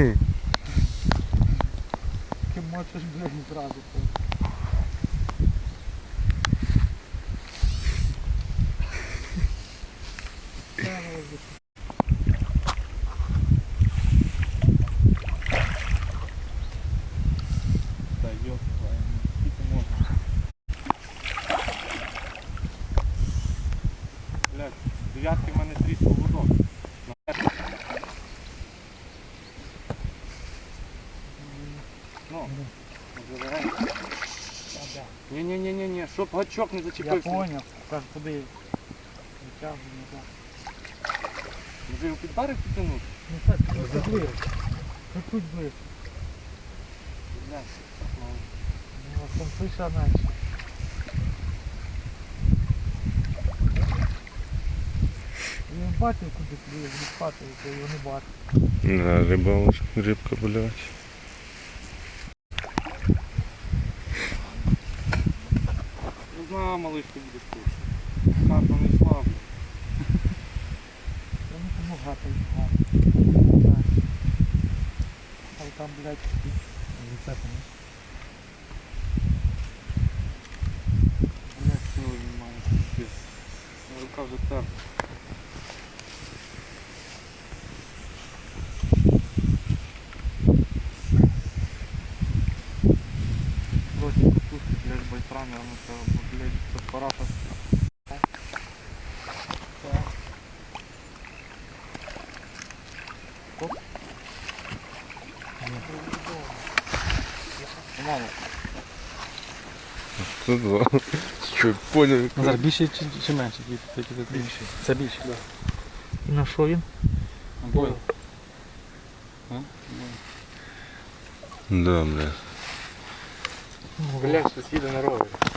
Ти мочиш, блядь, зразу. Дев'ятки в мене тріс поводок. Ну, забирай. Ні, ні, ні, ні, ні, щоб гачок не Я зачепився. поняв. Каже, куди витягую назад. Може його під барик підтягнути? Ну так, ну це ближче. Блядь. ну, там пише менше. Він бачив куди плює, не спати, то його не бачив. Да, риба, вже- рибка болять. Не малышка, малиш, ти буде скучно. Карта не йшла. Я не гата. Але там, блядь, зацепано. Блядь, сили немає. Рука вже терпа. Вроді катушки, блядь, байтрами, а ну це, блядь, це апарата. Мало. Це два. Що, поняв? Назар, більше чи, чи менше? Більше. Це більше, так. І на що він? Бойл. Да, бля. Блядь, Щось сусіди на ровері.